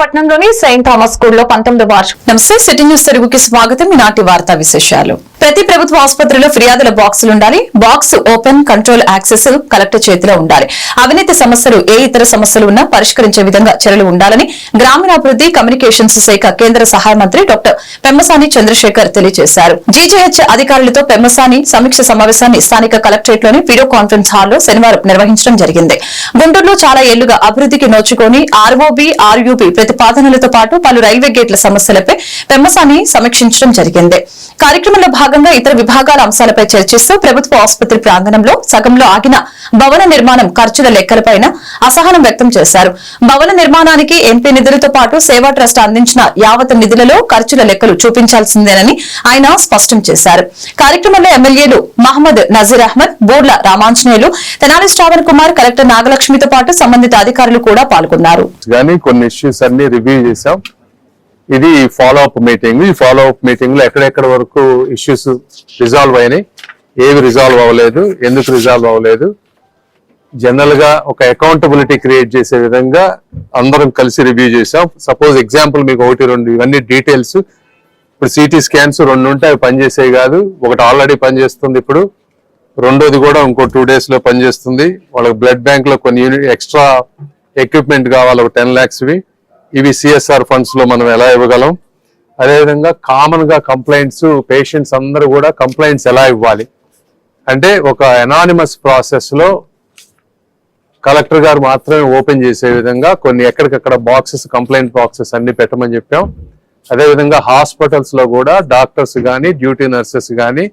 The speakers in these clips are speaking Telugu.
పట్టణంలోని సెయింట్ థామస్ స్కూల్లో పంతొమ్మిది వార్షిక నమస్తే సిటీ న్యూస్ తెలుగుకి స్వాగతం. ఈనాటి వార్తా విశేషాలు. ప్రతి ప్రభుత్వ ఆసుపత్రిలో ఫిర్యాదుల బాక్సులు ఉండాలి. Box open control access collector చేతిలో ఉండాలి. అవినీతి సమస్యలు ఏ ఇతర సమస్యలు ఉన్నా పరిష్కరించే విధంగా చర్యలు ఉండాలని గ్రామీణాభివృద్ది కమ్యూనికేషన్స్ శాఖ కేంద్ర సహాయ మంత్రి డాక్టర్ పెమ్మసాని చంద్రశేఖర్ తెలియజేశారు. జీజేహెచ్ అధికారులతో పెమ్మసాని సమీక్ష సమావేశాన్ని స్థానిక కలెక్టరేట్లోని వీడియో కాన్ఫరెన్స్ హాల్లో శనివారం నిర్వహించడం జరిగింది. గుంటూరులో చాలా ఏళ్ళుగా అభివృద్ధికి నోచుకొని ఆర్ఓబి ఆర్యూబి ప్రతిపాదనలతో పాటు పలు రైల్వే గేట్ల సమస్యలపై పెమ్మసాని సమీక్షించడం జరిగింది. కార్యక్రమంలో భాగంగా ఇతర విభాగాల అంశాలపై చర్చిస్తూ ప్రభుత్వ ఆసుపత్రి ప్రాంగణంలో సగంలో ఆగిన భవన నిర్మాణం ఖర్చుల లెక్కలపైన అసహనం వ్యక్తం చేశారు. భవన నిర్మాణానికి ఎంపీ నిధులతో పాటు సేవా ట్రస్ట్ అందించిన యావత్ నిధులలో ఖర్చుల లెక్కలు చూపించాల్సిందేనని ఆయన స్పష్టం చేశారు. కార్యక్రమంలో ఎమ్మెల్యేలు మహమ్మద్ నజీర్ అహ్మద్ బోర్ల రామాంజనేయులు తెనాలి శ్రావణ్ కుమార్ కలెక్టర్ నాగలక్ష్మితో పాటు సంబంధిత అధికారులు కూడా పాల్గొన్నారు. కొన్ని ఇష్యూస్ అన్ని రివ్యూ చేసాం ఇది ఫాలో అప్ మీటింగ్ ఈ ఫాలో అప్ మీటింగ్లో ఎక్కడెక్కడ వరకు ఇష్యూస్ రిజాల్వ్ అయినాయి ఏవి రిజాల్వ్ అవ్వలేదు ఎందుకు రిజాల్వ్ అవ్వలేదు. జనరల్గా ఒక అకౌంటబిలిటీ క్రియేట్ చేసే విధంగా అందరం కలిసి రివ్యూ చేసాం సపోజ్ ఎగ్జాంపుల్ మీకు ఒకటి రెండు ఇవన్నీ డీటెయిల్స్ ఇప్పుడు సిటీ స్కాన్స్ రెండు ఉంటే అవి పనిచేసే కాదు. ఒకటి ఆల్రెడీ పనిచేస్తుంది ఇప్పుడు. రెండోది కూడా ఇంకో టూ డేస్లో పనిచేస్తుంది. వాళ్ళకి బ్లడ్ బ్యాంక్లో కొన్ని యూనిట్ ఎక్స్ట్రా ఎక్విప్మెంట్ కావాలి ఒక టెన్ ల్యాక్స్వి ఇవి సిఎస్ఆర్ ఫండ్స్లో మనం ఎలా ఇవ్వగలం? అదేవిధంగా కామన్గా కంప్లైంట్స్ పేషెంట్స్ అందరూ కూడా కంప్లైంట్స్ ఎలా ఇవ్వాలి? అంటే ఒక ఎనానిమస్ ప్రాసెస్లో కలెక్టర్ గారు మాత్రమే ఓపెన్ చేసే విధంగా కొన్ని ఎక్కడికక్కడ బాక్సెస్ కంప్లైంట్ బాక్సెస్ అన్ని పెట్టమని చెప్పాం. అదేవిధంగా హాస్పిటల్స్లో కూడా డాక్టర్స్ కానీ డ్యూటీ నర్సెస్ కానీ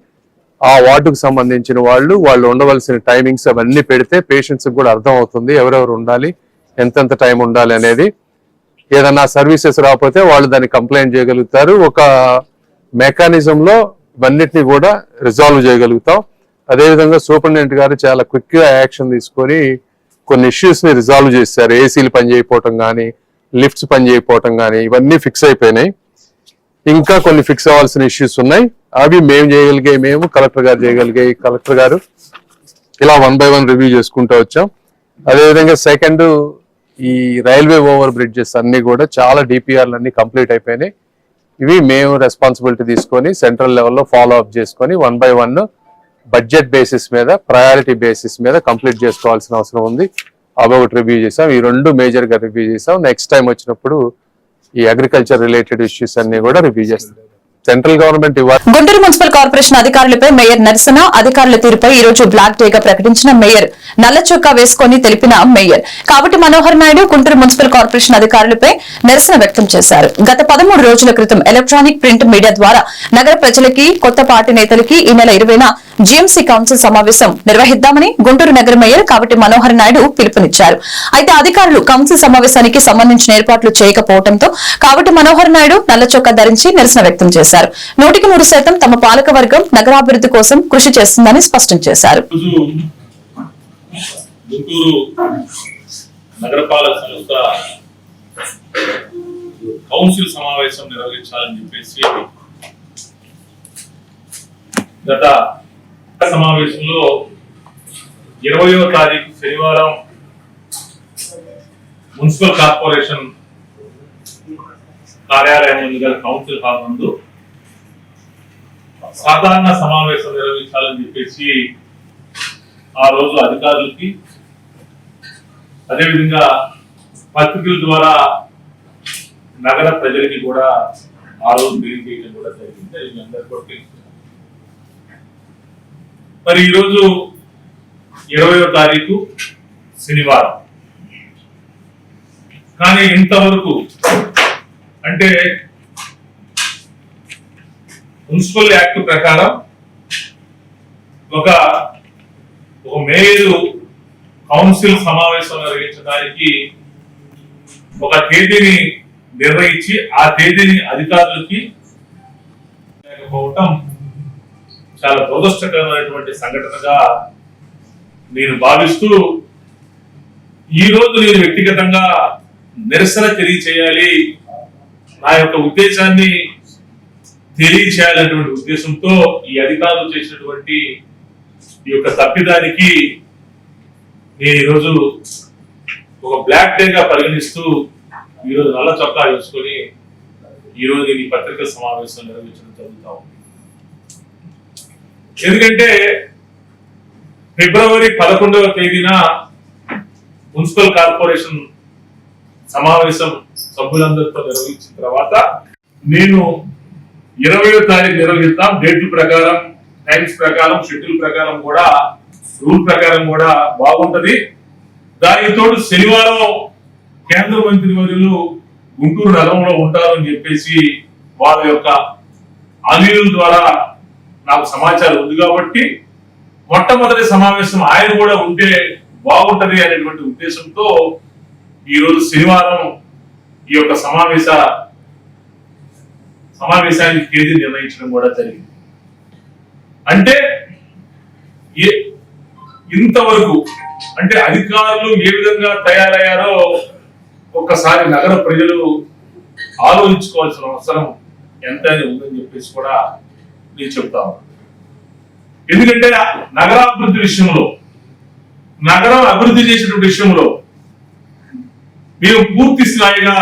ఆ వార్డుకు సంబంధించిన వాళ్ళు వాళ్ళు ఉండవలసిన టైమింగ్స్ అవన్నీ పెడితే పేషెంట్స్ కూడా అర్థం అవుతుంది ఎవరెవరు ఉండాలి ఎంతెంత టైం ఉండాలి అనేది. ఏదన్నా సర్వీసెస్ రాకపోతే వాళ్ళు దాన్ని కంప్లైంట్ చేయగలుగుతారు. ఒక మెకానిజంలో ఇవన్నిటిని కూడా రిజాల్వ్ చేయగలుగుతాం. అదేవిధంగా సూపరింటెండెంట్ గారు చాలా క్విక్గా యాక్షన్ తీసుకొని కొన్ని ఇష్యూస్ని రిజాల్వ్ చేశారు. ఏసీలు పని చేయకపోవటం కానీ లిఫ్ట్స్ పని చేయకపోవటం కానీ ఇవన్నీ ఫిక్స్ అయిపోయినాయి. ఇంకా కొన్ని ఫిక్స్ అవ్వాల్సిన ఇష్యూస్ ఉన్నాయి. అవి మేము చేయగలిగే మేము కలెక్టర్ గారు చేయగలిగే కలెక్టర్ గారు ఇలా వన్ బై వన్ రివ్యూ చేసుకుంటూ వచ్చాం. అదేవిధంగా సెకండ్ ఈ రైల్వే ఓవర్ బ్రిడ్జెస్ అన్ని కూడా చాలా డిపిఆర్లు అన్ని కంప్లీట్ అయిపోయినాయి. ఇవి మేము రెస్పాన్సిబిలిటీ తీసుకొని సెంట్రల్ లెవెల్లో ఫాలో అప్ చేసుకొని one by one budget basis మీద ప్రయారిటీ బేసిస్ మీద కంప్లీట్ చేసుకోవాల్సిన అవసరం ఉంది. అవి ఒకటి రివ్యూ చేసాం. ఈ రెండు మేజర్గా రివ్యూ చేసాం. నెక్స్ట్ టైం వచ్చినప్పుడు ఈ అగ్రికల్చర్ రిలేటెడ్ ఇష్యూస్ అన్ని కూడా రివ్యూ చేస్తాం. సెంట్రల్ గవర్నమెంట్ ఇవ్వాలి గుంటూరు మున్సిపల్ కార్పొరేషన్ అధికారులపై మేయర్ నరసన అధికారుల తీరుపై ఈ రోజు బ్లాక్ డే గా ప్రకటించిన మేయర్ నల్ల చొక్కా వేసుకొని తెలిపిన మేయర్. కాబట్టి మనోహర్ నాయుడు గుంటూరు మున్సిపల్ కార్పొరేషన్ అధికారులపై నిరసన వ్యక్తం చేశారు. గత పదమూడు రోజుల క్రితం ఎలక్ట్రానిక్ ప్రింట్ మీడియా ద్వారా నగర ప్రజలకి కొత్త పార్టీ నేతలకి ఈ నెల ఇరవైన జీఎంసీ కౌన్సిల్ సమావేశం నిర్వహిద్దామని గుంటూరు నగర మేయర్ కాబట్టి మనోహర్ నాయుడు పిలుపునిచ్చారు. అయితే అధికారులు కౌన్సిల్ సమావేశానికి సంబంధించిన ఏర్పాట్లు చేయకపోవడంతో కాబట్టి మనోహర్ నాయుడు నల్ల చొక్కా ధరించి నిరసన వ్యక్తం చేశారు. నూటికి నూరు శాతం తమ పాలక వర్గం నగరాభివృద్ధి కోసం కృషి చేస్తుందని స్పష్టం చేశారు. గుంటూరు నగరపాలక సంస్థ కౌన్సిల్ సమావేశం నిర్వహించాలని చెప్పేసి గత సమావేశంలో ఇరవయో తారీఖు శనివారం మున్సిపల్ కార్పొరేషన్ కార్యాలయం కౌన్సిల్ హాల్ నందు సాధారణ సమావేశం నిర్వహించాలని చెప్పేసి ఆ రోజు అధికారులకి అదేవిధంగా పత్రికల ద్వారా నగర ప్రజలకి కూడా ఆ రోజు తెలియజేయడం కూడా జరిగింది. అది మీ అందరు కూడా తెలుసు మరి ఈరోజు ఇరవయో తారీఖు శనివారం. కానీ ఇంతవరకు అంటే మున్సిపల్ యాక్ట్ ప్రకారం ఒక ఒక మేయరు కౌన్సిల్ సమావేశం నిర్వహించడానికి ఒక తేదీని నిర్ణయించి ఆ తేదీని అధికారులకి లేకపోవటం చాలా దురదృష్టకరమైనటువంటి సంఘటనగా నేను భావిస్తూ ఈ రోజు నేను వ్యక్తిగతంగా నిరసన తెలియచేయాలి. నా యొక్క ఉద్దేశాన్ని తెలియచేయాలనేటువంటి ఉద్దేశంతో ఈ అధికారులు చేసినటువంటి ఈ యొక్క తప్పిదానికి నేను ఈరోజు ఒక బ్లాక్ డేగా పరిగణిస్తూ ఈరోజు నల్ల చొక్కా వేసుకొని ఈరోజు ఈ పత్రికా సమావేశం నిర్వహించడం జరుగుతా ఉంది. ఎందుకంటే ఫిబ్రవరి పదకొండవ తేదీన మున్సిపల్ కార్పొరేషన్ సమావేశం సభ్యులందరితో నిర్వహించిన తర్వాత నేను ఇరవయో తారీఖు నిర్వహిస్తాం. డేట్ల ప్రకారం టైమ్స్ ప్రకారం షెడ్యూల్ ప్రకారం కూడా రూల్ ప్రకారం కూడా బాగుంటది. దానికి తోడు శనివారం కేంద్ర మంత్రి వర్యులు గుంటూరు నగరంలో ఉంటారని చెప్పేసి వాళ్ళ యొక్క అనిల్ ద్వారా నాకు సమాచారం ఉంది కాబట్టి మొట్టమొదటి సమావేశం ఆయన కూడా ఉంటే బాగుంటది అనేటువంటి ఉద్దేశంతో ఈరోజు శనివారం ఈ యొక్క సమావేశ సమావేశానికి తేదీ నిర్ణయించడం కూడా జరిగింది. అంటే ఇంతవరకు అంటే అధికారులు ఏ విధంగా తయారయ్యారో ఒక్కసారి నగర ప్రజలు ఆలోచించుకోవాల్సిన అవసరం ఎంత ఉందని చెప్పేసి కూడా నేను చెప్తాను ఎందుకంటే నగరాభివృద్ధి విషయంలో నగరం అభివృద్ధి చేసినటువంటి విషయంలో మేము పూర్తి స్థాయిగా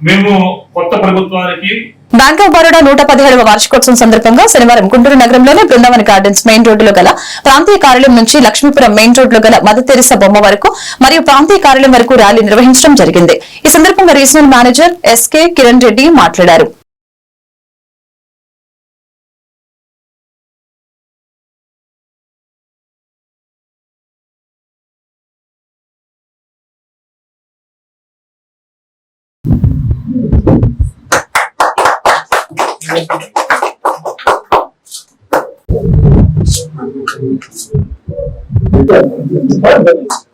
మేము కొత్త ప్రభుత్వానికి బ్యాంక్ ఆఫ్ బరోడా నూట పదిహేడవ వార్షికోత్సవం సందర్భంగా శనివారం గుంటూరు నగరంలోని బృందావన్ గార్డెన్స్ మెయిన్ రోడ్డులో గల ప్రాంతీయ కార్యాలయం నుంచి లక్ష్మీపురం మెయిన్ రోడ్డులో గల మదతెరిస తెరిసా బొమ్మ వరకు మరియు ప్రాంతీయ కార్యాలయం వరకు ర్యాలీ నిర్వహించడం జరిగింది. ఈ సందర్భంగా regional manager SK Kiran Reddy మాట్లాడారు. Thank you.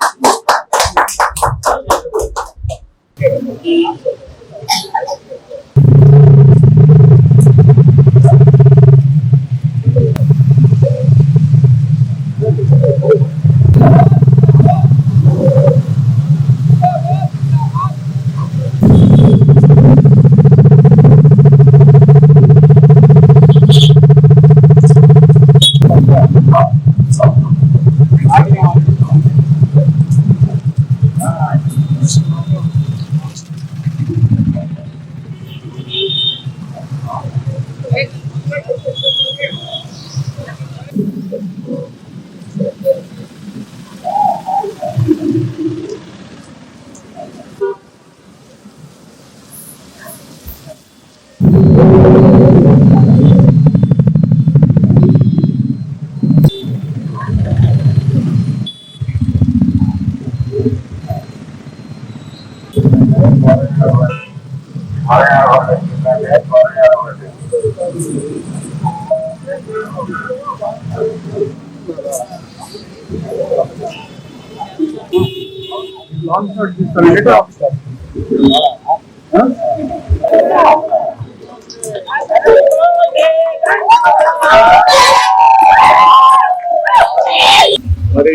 మరి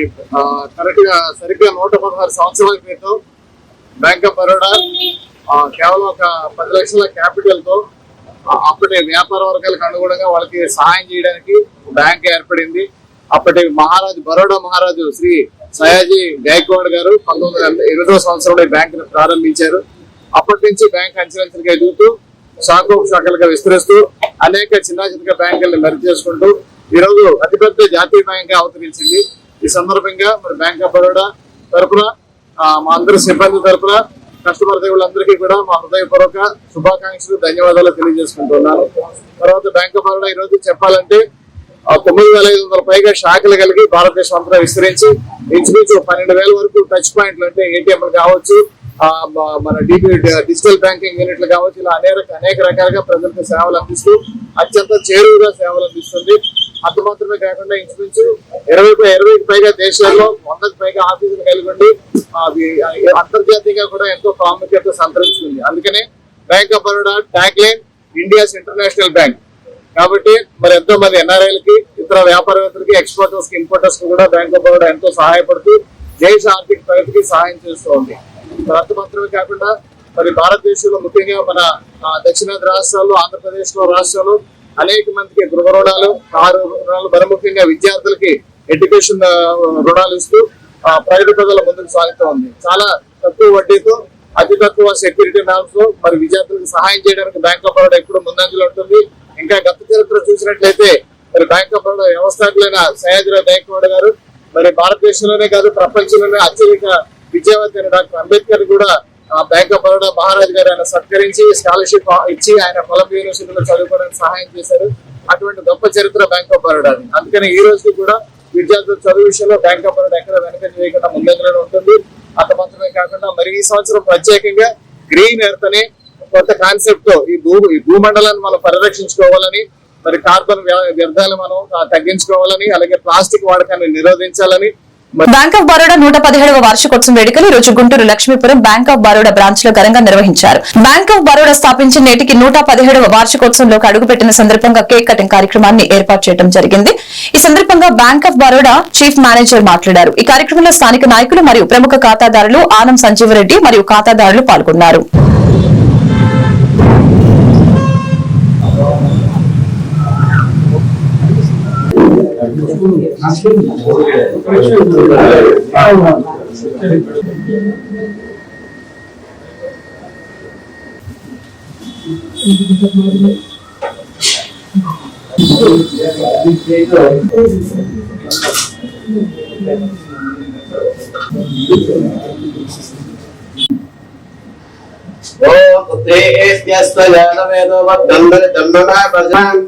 కరెక్ట్గా సరిగ్గా నూట పదహారు సంవత్సరాల క్రితం బ్యాంక్ ఆఫ్ బరోడా కేవలం ఒక పది లక్షల క్యాపిటల్తో అప్పటి వ్యాపార వర్గాలకు అనుగుణంగా వాళ్ళకి సహాయం చేయడానికి బ్యాంక్ ఏర్పడింది. అప్పటి మహారాజు బరోడా మహారాజు శ్రీ సయాజీ గైక్వాడ్ గారు పంతొమ్మిది వందల ఇరవై సంవత్సరంలో ఈ బ్యాంక్ ప్రారంభించారు. అప్పటి నుంచి బ్యాంక్ అంచెలంచెలుగా ఎదుగుతూ శాఖ శాఖలుగా విస్తరిస్తూ అనేక చిన్న చిన్న బ్యాంకులను మెరుగు చేసుకుంటూ ఈరోజు అతిపెద్ద జాతీయ బ్యాంక్ అవతరించింది. ఈ సందర్భంగా మరి బ్యాంక్ ఆఫ్ బరోడా తరఫున మా అందరి సిబ్బంది తరఫున కస్టమర్ దేవుళ్ళందరికీ కూడా మా హృదయపూర్వక శుభాకాంక్షలు ధన్యవాదాలు తెలియజేసుకుంటున్నాను. తర్వాత బ్యాంక్ ఆఫ్ బరోడా ఈ రోజు చెప్పాలంటే తొమ్మిది వేల ఐదు వందల పైగా శాఖలు కలిగి భారతదేశం అంతా విస్తరించి ఇంచుమించు పన్నెండు వేల వరకు టచ్ పాయింట్లు అంటే ఏటీఎంలు కావచ్చు మన డిజిటల్ బ్యాంకింగ్ యూనిట్లు కావచ్చు ఇలా అనేక అనేక రకాలుగా ప్రజలకు సేవలు అందిస్తూ అత్యంత చేరువుగా సేవలు అందిస్తుంది. అంత మాత్రమే కాకుండా ఇంచుమించు ఇరవై ఇరవైకి పైగా దేశాల్లో వందకి పైగా ఆఫీసులు కలిగి ఉండి అంతర్జాతీయంగా కూడా ఎంతో ప్రాముఖ్యత సంతరించుకుంది. అందుకనే bank of Baroda tag line India's international bank కాబట్టి మరి ఎంతో మంది ఎన్ఆర్ఐలకి ఇతర వ్యాపారవేత్తలకి ఎక్స్పోర్టర్స్కి ఇంపోర్టర్స్కి కూడా బ్యాంక్ ఆఫ్ బరోడా ఎంతో సహాయపడుతూ దేశ ఆర్థిక ప్రగతికి సహాయం చేస్తూ ఉంది. అంత మాత్రమే కాకుండా మరి భారతదేశంలో ముఖ్యంగా మన దక్షిణాది రాష్ట్రాల్లో ఆంధ్రప్రదేశ్లో రాష్ట్రాలు అనేక మందికి గృహ రుణాలు కారు రుణాలు మరి ముఖ్యంగా విద్యార్థులకి ఎడ్యుకేషన్ రుణాలు ఇస్తూ ప్రైవేట్ ప్రజల ముందుకు సాగుతూ ఉంది. చాలా తక్కువ వడ్డీతో అతి తక్కువ సెక్యూరిటీ నామ్స్ మరి విద్యార్థులకు సహాయం చేయడానికి బ్యాంక్ ఆఫ్ బరోడా ఎప్పుడు ముందంజలో ఉంటుంది. ఇంకా గత చరిత్ర చూసినట్లయితే మరి బ్యాంక్ ఆఫ్ బరోడా వ్యవస్థాపకులైన సయాజిరావు గైక్వాడ్ గారు మరి భారతదేశంలోనే కాదు ప్రపంచంలోనే అత్యధిక విద్యావంతైన డాక్టర్ అంబేద్కర్ కూడా ఆ బ్యాంక్ ఆఫ్ బరోడా మహారాజ్ గారు ఆయన సత్కరించి స్కాలర్షిప్ ఇచ్చి ఆయన కొలంబియా యూనివర్సిటీలో చదువుకోవడానికి సహాయం చేశారు. అటువంటి గొప్ప చరిత్ర బ్యాంక్ ఆఫ్ బరోడా అందుకని ఈ రోజు కూడా విద్యార్థుల చదువు విషయంలో బ్యాంక్ ఆఫ్ బరోడా ఎక్కడ వెనక చేయకుండా ముందంజలో ఉంటుంది. అంత మాత్రమే కాకుండా మరి ఈ సంవత్సరం ప్రత్యేకంగా గ్రీన్ ఎర్త్ అనే కొత్త కాన్సెప్ట్తో ఈ భూ ఈ భూమండలాన్ని మనం పరిరక్షించుకోవాలని మరి కార్బన్ వ్యర్థాలు మనం తగ్గించుకోవాలని అలాగే ప్లాస్టిక్ వాడకాన్ని నిరోధించాలని బ్యాంక్ ఆఫ్ బరోడా నూట పదిహేడవ వార్షికోత్సవం వేడుకలు ఈ రోజు గుంటూరు లక్ష్మీపురం బ్యాంక్ ఆఫ్ బరోడా బ్రాంచ్లో ఘనంగా నిర్వహించారు. బ్యాంక్ ఆఫ్ బరోడా స్థాపించి నేటికి నూట పదిహేడవ వార్షికోత్సవంలోకి అడుగుపెట్టిన సందర్భంగా కేక్ కటింగ్ కార్యక్రమాన్ని ఏర్పాటు చేయడం జరిగింది. ఈ సందర్భంగా bank of Baroda chief manager మాట్లాడారు. ఈ కార్యక్రమంలో స్థానిక నాయకులు మరియు ప్రముఖ ఖాతాదారులు ఆనం సంజీవరెడ్డి మరియు ఖాతాదారులు పాల్గొన్నారు. तो ते एस यस्त जानवेदो वद्दंदर दंडना भजन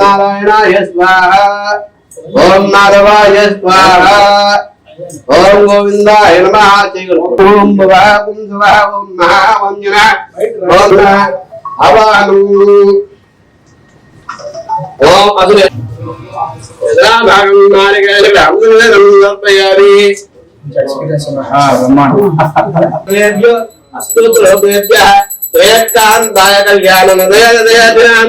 నారాయణాయ స్వాహ. ఓం మాధవాయ స్వాహ. ఓం గోవిందాయ నమః. ఓం భవా ఓం శివా ఓం మహావంజన ఓం అవాను ఓం అదులే యథాభాగం నారికేళ అమృతం సమర్పయామి అస్తోత్రోభ్యः శ్రేయస్కాంతాయ కళ్యాణనదయదయాదినాం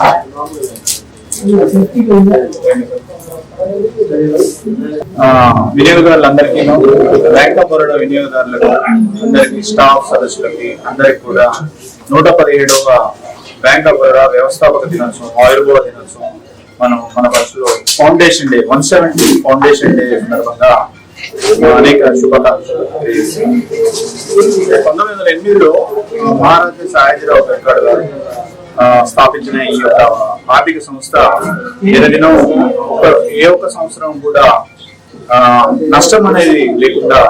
ఆ, వినియోగదారులందరికీ బ్యాంక్ ఆఫ్ బరోడా వినియోగదారులకు అందరికీ స్టాఫ్ సదస్సులకి అందరికి కూడా నూట పదిహేడవ బ్యాంక్ ఆఫ్ బరోడా వ్యవస్థాపక దినోత్సవం ఆయుర్వేద దినోత్సవం. మనం మన బస్సులో foundation day one seventy foundation day సందర్భంగా అనేక శుభాకాంక్షలు పంతొమ్మిది వందల ఎనిమిదిలో మహారాజా సాయాజీరావు వెంకట్ గారు స్థాపించిన ఈ యొక్క ఆర్థిక సంస్థ ఏదైనా ఒక ఏ ఒక్క సంవత్సరం కూడా నష్టం అనేది లేకుండా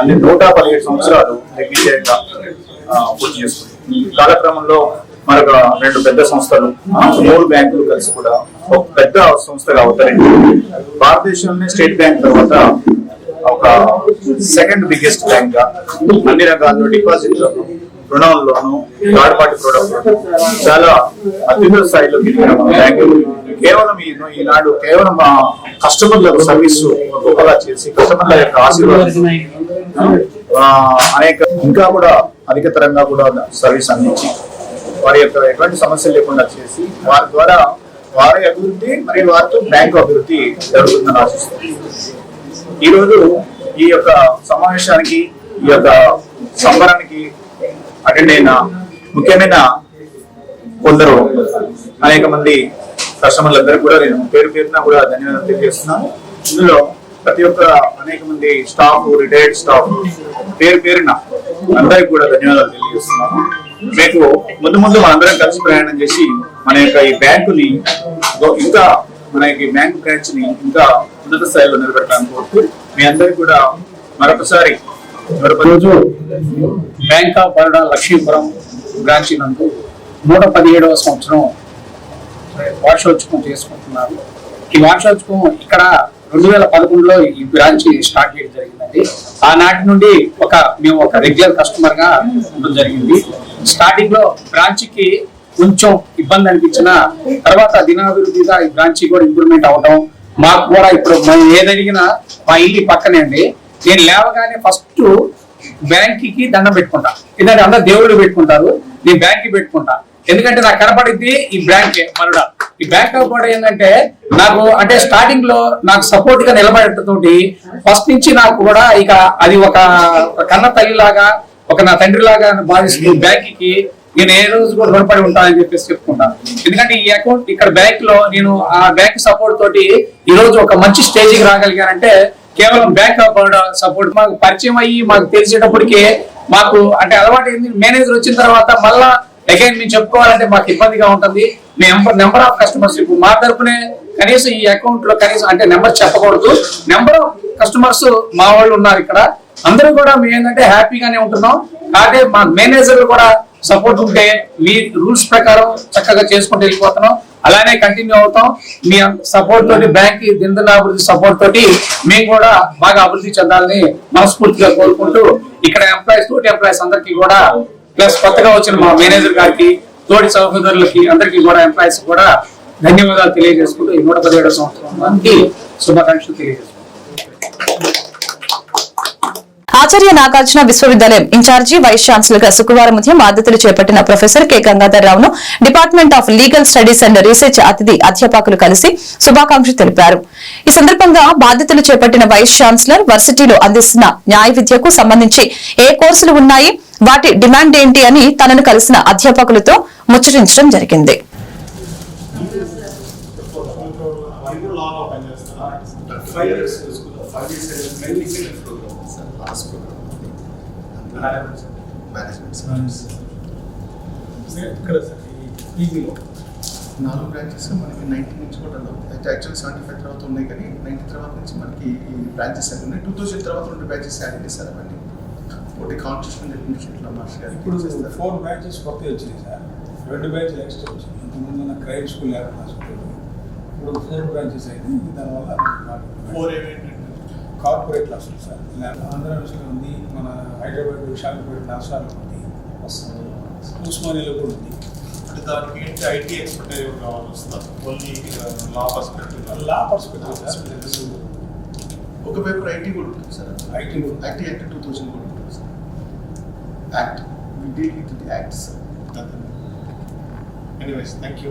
అన్ని నూట పదిహేడు సంవత్సరాలు నిర్విజయంగా పూర్తి చేసుకుంది ఈ కాలక్రమంలో మరొక రెండు పెద్ద సంస్థలు మూడు బ్యాంకులు కలిసి కూడా ఒక పెద్ద సంస్థగా అవతరించి భారతదేశంలోనే స్టేట్ బ్యాంక్ తర్వాత ఒక సెకండ్ బిగ్గెస్ట్ బ్యాంక్గా అన్ని రకాల డిపాజిట్లను రుణంలోను థర్డ్ పార్టీ ప్రొడక్ట్ చాలా అత్యున్నత స్థాయిలో ఎదిగిన బ్యాంకు కేవలం ఈనాడు కేవలం మా కస్టమర్లకు సర్వీస్ గొప్పగా చేసి కస్టమర్ల యొక్క ఆశీర్వాదం అనేక ఇంకా కూడా అధికతరంగా కూడా సర్వీస్ అందించి వారి యొక్క ఎటువంటి సమస్యలు లేకుండా చేసి వారి ద్వారా వారి అభివృద్ధి మరియు వారితో బ్యాంకు అభివృద్ధి జరుగుతుందని ఆశిస్తుంది ఈరోజు ఈ యొక్క సమావేశానికి ఈ యొక్క సంబరానికి అటెండ్ అయిన ముఖ్యమైన కొందరు అనేక మంది కస్టమర్లందరూ కూడా నేను పేరు పేరున కూడా ధన్యవాదాలు తెలియజేస్తున్నాను. ఇందులో ప్రతి ఒక్క అనేక మంది స్టాఫ్ రిటైర్డ్ స్టాఫ్ పేరు పేరున అందరికి కూడా ధన్యవాదాలు తెలియజేస్తున్నాను. మీకు ముందు ముందు మనందరం కలిసి ప్రయాణం చేసి మన యొక్క ఈ బ్యాంకుని ఇంకా మన యొక్క ఈ బ్యాంక్ బ్రాంచ్ని ఇంకా ఉన్నత స్థాయిలో నిలబెట్టడానికి కోరుతూ మీ అందరికీ కూడా మరొకసారి రోజు bank of Baroda Lakshmipuram branch నందు నూట పదిహేడవ సంవత్సరం వార్షోత్సవం చేసుకుంటున్నారు. ఈ వార్షోత్సవం ఇక్కడ రెండు వేల పదకొండులో ఈ బ్రాంచ్ స్టార్ట్ చేయడం జరిగిందండి. ఆనాటి నుండి ఒక మేము ఒక రెగ్యులర్ కస్టమర్గా ఉండడం జరిగింది. స్టార్టింగ్లో బ్రాంచ్కి కొంచెం ఇబ్బంది అనిపించిన తర్వాత దినాభివృద్ధిగా ఈ బ్రాంచ్ కూడా ఇంప్రూవ్మెంట్ అవడం మాకు కూడా ఇప్పుడు మేము ఏదడిగినా మా ఇల్లు పక్కనే అండి. నేను లేవగానే ఫస్ట్ బ్యాంక్కి దండం పెట్టుకుంటా. ఎందుకంటే అందరు దేవుళ్ళు పెట్టుకుంటారు. నేను బ్యాంక్ పెట్టుకుంటా. ఎందుకంటే నాకు కనపడింది ఈ బ్యాంక్ మరుడా ఈ బ్యాంక్ కూడా ఏంటంటే నాకు అంటే స్టార్టింగ్లో నాకు సపోర్ట్గా నిలబడటతోటి ఫస్ట్ నుంచి నాకు కూడా ఇక అది ఒక కన్న తల్లి లాగా ఒక నా తండ్రి లాగా భావిస్తూ బ్యాంక్కి. నేను ఏ రోజు కూడా రుణపడి ఉంటానని చెప్పేసి చెప్పుకుంటాను ఎందుకంటే ఈ అకౌంట్ ఇక్కడ బ్యాంక్లో నేను ఆ బ్యాంక్ సపోర్ట్ తోటి ఈ రోజు ఒక మంచి స్టేజ్కి రాగలిగానంటే కేవలం బ్యాంక్ ఆఫ్ బరోడా సపోర్ట్ మాకు పరిచయం అయ్యి మాకు తెలిసేటప్పటికే మాకు అంటే అలవాటు ఏంది మేనేజర్ వచ్చిన తర్వాత మళ్ళా అగైన్ మేము చెప్పుకోవాలంటే మాకు ఇబ్బందిగా ఉంటుంది. మేము నెంబర్ ఆఫ్ కస్టమర్స్ ఇప్పుడు మా తరపునే కనీసం ఈ అకౌంట్లో కనీసం అంటే నెంబర్ చెప్పకూడదు. నెంబర్ ఆఫ్ కస్టమర్స్ మా వాళ్ళు ఉన్నారు ఇక్కడ. అందరూ కూడా మేము ఏంటంటే హ్యాపీగానే ఉంటున్నాం. కాబట్టి మా మేనేజర్లు కూడా సపోర్ట్ ఉంటే మీ రూల్స్ ప్రకారం చక్కగా చేసుకుంటూ వెళ్ళిపోతున్నాం. అలానే కంటిన్యూ అవుతాం. మీ సపోర్ట్ తోటి బ్యాంక్ దిందన అభివృద్ధి సపోర్ట్ తోటి మేము కూడా బాగా అభివృద్ధి చెందాలని మనస్ఫూర్తిగా కోరుకుంటూ ఇక్కడ ఎంప్లాయీస్ తోటి ఎంప్లాయీస్ అందరికీ కూడా ప్లస్ కొత్తగా వచ్చిన మా మేనేజర్ గారికి తోటి సహోదరులకి అందరికీ కూడా ఎంప్లాయీస్ కూడా ధన్యవాదాలు తెలియజేసుకుంటూ ఈ నూట పదిహేడు సంవత్సరానికి శుభాకాంక్షలు తెలియజేసుకుంటాం ఆచార్య నాగార్జున విశ్వవిద్యాలయం ఇన్ఛార్జి వైస్ ఛాన్సలర్గా శుక్రవారం ఉదయం బాధ్యతలు చేపట్టిన ప్రొఫెసర్ కె. గంగాధర్ రావును department of legal studies and research అతిథి అధ్యాపకులు కలిసి శుభాకాంక్షలు తెలిపారు. ఈ సందర్భంగా బాధ్యతలు చేపట్టిన వైస్ ఛాన్సలర్ వర్సిటీలో అందిస్తున్న న్యాయ విద్యకు సంబంధించి ఏ కోర్సులు ఉన్నాయి వాటి డిమాండ్ ఏంటి అని తనను కలిసిన అధ్యాపకులతో ముచ్చటించడం జరిగింది. నాలుగు బ్రాంచెస్ మనకి నైన్టీ నుంచి కూడా అయితే యాక్చువల్ సెవెంటీ ఫైవ్ తర్వాత ఉన్నాయి కానీ నైన్టీ తర్వాత నుంచి మనకి ఈ బ్రాంచెస్ అన్ని ఉన్నాయి. టూ థౌసండ్ తర్వాత రెండు బ్రాంచెస్ యాడ్ చేశారు అవన్నీ. ఒకటి కాన్స్టిట్యూషన్ మాస్టర్ గారు ఇప్పుడు ఫోర్ బ్రాంచెస్ కొత్తగా వచ్చినాయి సార్. రెండు బ్రాంచ్లు ఎక్స్ట్రా వచ్చింది ఇంతకుముందు ఉన్న క్రైమ్ స్కూల్ హాస్పిటల్ ఇప్పుడు ఫోర్ బ్రాంచెస్ అయింది దానివల్ల ఫోర్ ఏమేంటంటే కార్పొరేట్ క్లాసులు సార్. ఆంధ్ర యూనివర్సిటీ ఉంది మన హైదరాబాద్ విశాఖపట్నం రాష్ట్రాల్లో ఉంది ఉస్మానియాలో కూడా ఉంది. అంటే దానికి ఏంటి ఐటీ ఎక్స్పర్ట్ అయ్యి కావాలి వస్తుంది only law perspective law perspective sir. ఒక పేపర్ ఐటీ కూడా ఉంటుంది సార్. ఐటీ కూడా. ఐటీ యాక్ట్ టూ థౌసండ్ కూడా ఉంటుంది sir. Act. We deal with the act sir anyways thank you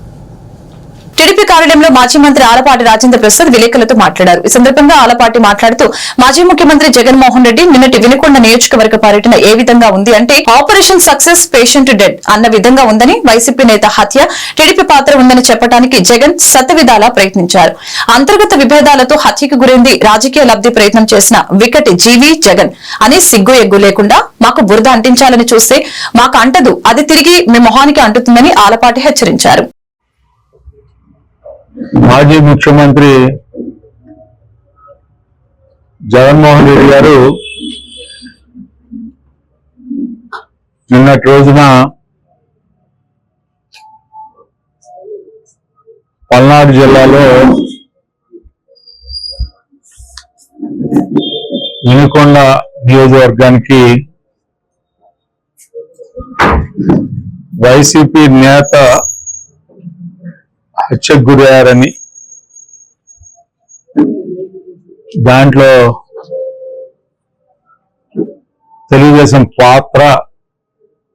కార్యాలయంలో మాజీ మంత్రి ఆలపాటి రాజేంద్ర ప్రసాద్ విలేకరులతో మాట్లాడారు. ఈ సందర్భంగా ఆలపాటి మాట్లాడుతూ మాజీ ముఖ్యమంత్రి జగన్మోహన్ రెడ్డి నిన్నటి వినుకొండ నియోజకవర్గ పర్యటన ఏ విధంగా ఉంది అంటే ఆపరేషన్ సక్సెస్ పేషెంట్ డెడ్ అన్న విధంగా ఉందని వైసీపీ నేత హత్య టీడీపీ పాత్ర ఉందని చెప్పడానికి జగన్ శతవిధాలా ప్రయత్నించారు. అంతర్గత విభేదాలతో హత్యకు గురైంది రాజకీయ లబ్ది ప్రయత్నం చేసిన వికటి జీవి జగన్. అని సిగ్గు ఎగ్గు లేకుండా మాకు బురద అంటించాలని చూస్తే మాకు అంటదు అది తిరిగి మీ మొహానికి అంటుతుందని ఆలపాటి హెచ్చరించారు. మాజీ ముఖ్యమంత్రి జగన్మోహన్ రెడ్డి గారు నిన్నటి రోజున పల్నాడు జిల్లాలో నినుకొండ నియోజకవర్గానికి వైసీపీ నేత హత్యకు గురయ్యారని దాంట్లో తెలుగుదేశం పాత్ర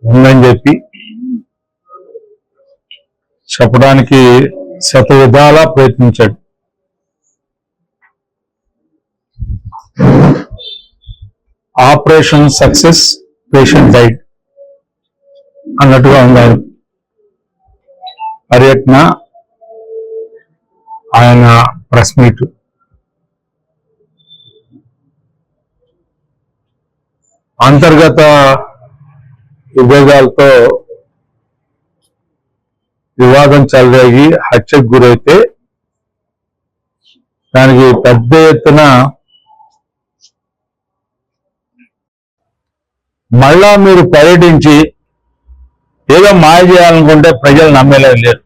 ఉందని చెప్పి చెప్పడానికి శత విధాలా ప్రయత్నించాడు. ఆపరేషన్ సక్సెస్ పేషెంట్ డైట్ అన్నట్టుగా ఉన్నారు పర్యటన ఆయన ప్రెస్ మీట్. అంతర్గత విభేదాలతో వివాదం చెలరేగి హత్యకు గురైతే దానికి పెద్ద ఎత్తున మళ్ళా మీరు పర్యటించి ఏదో మాయ చేయాలనుకుంటే ప్రజలు నమ్మేలా లేరు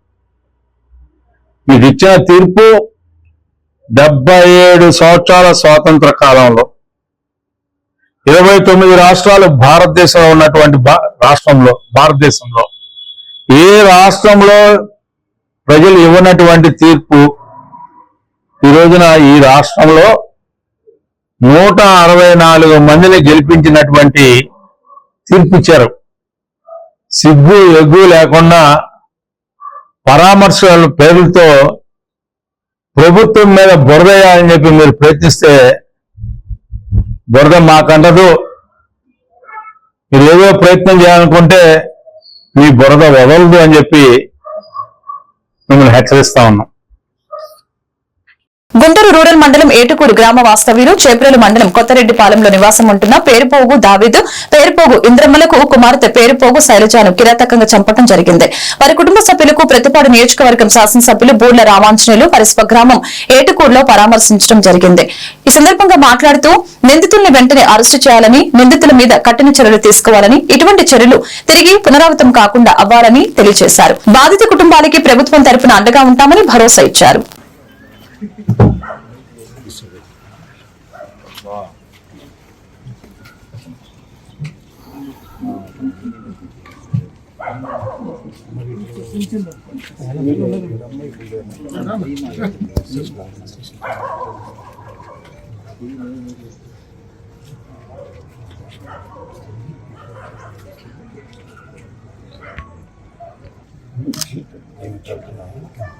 మీకు ఇచ్చిన తీర్పు డెబ్బై ఏడు సంవత్సరాల స్వాతంత్ర కాలంలో ఇరవై తొమ్మిది రాష్ట్రాలు భారతదేశంలో ఉన్నటువంటి భా- రాష్ట్రంలో భారతదేశంలో ఏ రాష్ట్రంలో ప్రజలు ఇవ్వనటువంటి తీర్పు ఈ రోజున ఈ రాష్ట్రంలో నూట అరవై నాలుగు మందిని గెలిపించినటువంటి తీర్పు ఇచ్చారు. సిగ్గు ఎగ్గు లేకుండా పరామర్శల పేర్లతో ప్రభుత్వం మీద బురదయ్యాలని చెప్పి మీరు ప్రయత్నిస్తే బురద మాకండదు. మీరు ఏదో ప్రయత్నం చేయాలనుకుంటే మీ బురద వదలదు అని చెప్పి మిమ్మల్ని హెచ్చరిస్తా ఉన్నాం. గుంటూరు రూరల్ మండలం ఏటుకూరు గ్రామ వాస్తవ్యులు చేప్రలు మండలం కొత్తరెడ్డిపాలెంలో నివాసం ఉంటున్న పేరుపోగు దావీదు పేరుపోగు ఇంద్రమ్మలకు కుమార్తె పేరుపోగు శైలజాను కిరాతకంగా చంపడం జరిగింది. వారి కుటుంబ సభ్యులకు ప్రతిపాడు నియోజకవర్గం శాసనసభ్యులు బూర్ల రామాంజనేయులు వారి స్వగ్రామం ఏటుకూరులో పరామర్శించడం జరిగింది. ఈ సందర్భంగా మాట్లాడుతూ నిందితుల్ని వెంటనే అరెస్టు చేయాలని నిందితుల మీద కఠిన చర్యలు తీసుకోవాలని ఇటువంటి చర్యలు తిరిగి పునరావృతం కాకుండా అవ్వాలని తెలియజేశారు. బాధిత కుటుంబాలకి ప్రభుత్వం తరపున అండగా ఉంటామని భరోసా ఇచ్చారు. 와. 재밌다.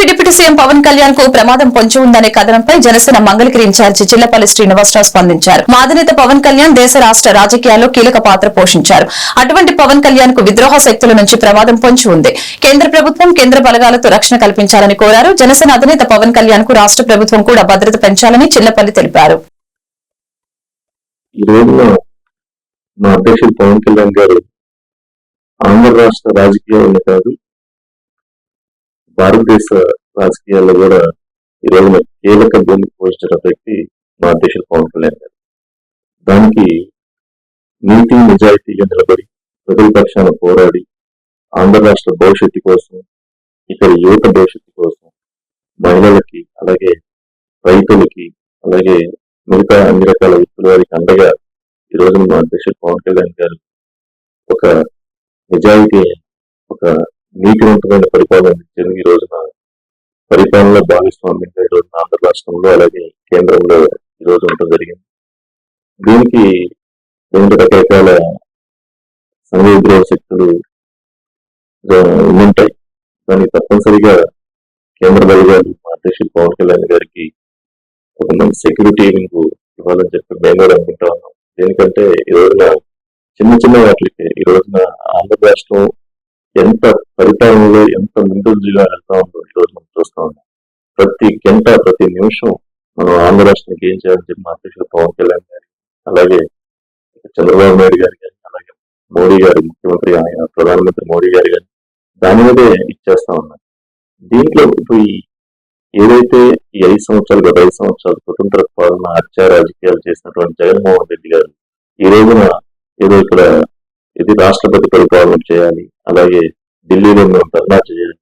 ఏపీ డిప్యూటీ సీఎం పవన్ కళ్యాణ్కు ప్రమాదం పొంచి ఉందనే కథనంపై జనసేన మంగళగిరి ఇన్ఛార్జి చిల్లపల్లి శ్రీనివాసరావు స్పందించారు. మాదినేత పవన్ కళ్యాణ్ దేశ రాష్ట్ర రాజకీయాల్లో కీలక పాత్ర పోషించారు. అటువంటి పవన్ కళ్యాణ్కు విద్రోహ శక్తుల నుంచి ప్రమాదం పొంచి ఉంది. కేంద్ర ప్రభుత్వం కేంద్ర బలగాలతో రక్షణ కల్పించాలని కోరారు. జనసేన అధినేత పవన్ కళ్యాణ్కు రాష్ట్ర ప్రభుత్వం కూడా భద్రత పెంచాలని చిల్లపల్లి తెలిపారు. మా అధ్యక్షుడు పవన్ కళ్యాణ్ గారు ఆంధ్ర రాష్ట్ర రాజకీయాలను కాదు భారతదేశ రాజకీయాల్లో కూడా ఈ రోజున కీలక భూమిక పోషించిన వ్యక్తి మా అధ్యక్షుడు పవన్ కళ్యాణ్ గారు. దానికి నీతి నిజాయితీగా నిలబడి ప్రజల పక్షాన పోరాడి ఆంధ్ర రాష్ట్ర భవిష్యత్తు కోసం ఇక్కడ యువత భవిష్యత్తు కోసం మహిళలకి అలాగే రైతులకి అలాగే మిగతా అన్ని రకాల వ్యక్తుల వారికి అండగా ఈ రోజు మా అధ్యక్షుడు పవన్ కళ్యాణ్ గారు ఒక నిజాయితీ ఒక నీతివంతమైన పరిపాలన అందించేందుకు ఈ రోజున పరిపాలనలో భాగస్వామ్యంగా ఈ రోజున ఆంధ్ర రాష్ట్రంలో అలాగే కేంద్రంలో ఈ రోజు ఉండడం జరిగింది. దీనికి రెండు రకరకాల సంఘ విద్రోహ శక్తులు ఉంటాయి దానికి తప్పనిసరిగా కేంద్ర బలగాలు మా పవన్ కళ్యాణ్ గారికి ఒక మంచి సెక్యూరిటీ ఇవ్వాలని చెప్పి మేము కూడా అనుకుంటా ఉన్నాం. ఎందుకంటే ఈ రోజున చిన్న చిన్న వాటికి ఈ రోజున ఆంధ్ర రాష్ట్రం ఎంత పరిపాలనలో ఎంత ముందంజగా వెళ్తా ఉందో ఈరోజు మనం చూస్తా ఉన్నాం. ప్రతి గంట ప్రతి నిమిషం మనం ఆంధ్ర రాష్ట్రానికి ఏం చేయాలని చెప్పి మా అధ్యక్షుడు పవన్ కళ్యాణ్ గారి అలాగే చంద్రబాబు నాయుడు గారు కానీ అలాగే మోడీ గారు ముఖ్యమంత్రి ఆయన ప్రధానమంత్రి మోడీ గారు కానీ దాని మీదే ఇచ్చేస్తా ఉన్నారు దీంట్లో ఇప్పుడు ఏదైతే ఈ ఐదు సంవత్సరాలు గత ఐదు సంవత్సరాలు స్వతంత్ర పాలన హత్య రాజకీయాలు చేసినటువంటి జగన్మోహన్ రెడ్డి గారు ఈ రోజున ఏదో ఇక్కడ ఇది రాష్ట్రపతి పరిపాలన చేయాలి అలాగే ఢిల్లీలో మేము ధర్నా చేయాలి.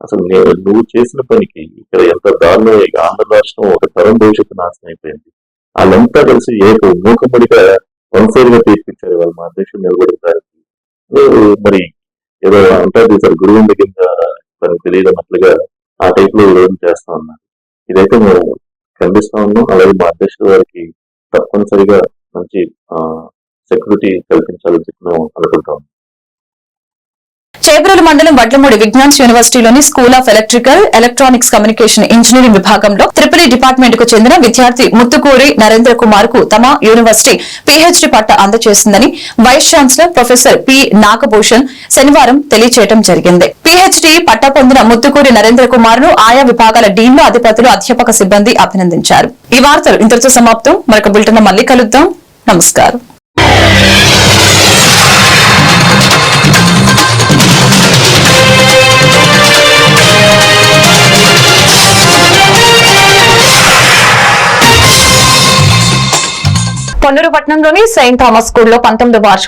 అసలు నేను నువ్వు చేసిన పనికి ఇక్కడ ఎంత దారుణం ఆంధ్ర రాష్ట్రం ఒక తరం భవిష్యత్తు నాశనం అయిపోయింది. వాళ్ళంతా కలిసి ఏక మూకముడిగా వన్సైడ్గా తీర్పిచ్చారు వాళ్ళు మా అధ్యక్షుడు నిలబడడానికి మరి ఏదో అంటారు సార్ గురువు కింద తనకు తెలియదన్నట్లుగా ఆ టైప్లో చేస్తా ఉన్నారు. ఇదైతే మేము ఖండిస్తా ఉన్నాం. అలాగే మా అధ్యక్షుడు వారికి తప్పనిసరిగా మంచి సెక్యూరిటీ కల్పించాలని చెప్పి మేము అనుకుంటాం. చేబ్రోలు మండలం Vadlamudi Vignan's యూనివర్సిటీలోని school of electrical electronics communication engineering విభాగంలో త్రిపులి డిపార్ట్మెంట్కు చెందిన విద్యార్థి ముత్తుకూరి నరేంద్ర కుమార్కు తమ యూనివర్సిటీ పీహెచ్డీ పట్ట అందజేసిందని vice chancellor professor P Nagabhushan శనివారం తెలియచేయడం జరిగింది. పీహెచ్డీ పట్ట పొందిన ముత్తుకూరి నరేంద్ర కుమార్ను ఆయా విభాగాల డీన్లు అధిపతులు అధ్యాపక సిబ్బంది అభినందించారు. ఈ వార్తలు ఇంతటితో సమాప్తం. మరొక బులెటిన్ మళ్ళీ కలుద్దాం. నమస్కారం. పొన్నూరు పట్టణంలోని సెయింట్ థామస్ స్కూల్లో పంతొమ్మిది వార్షిక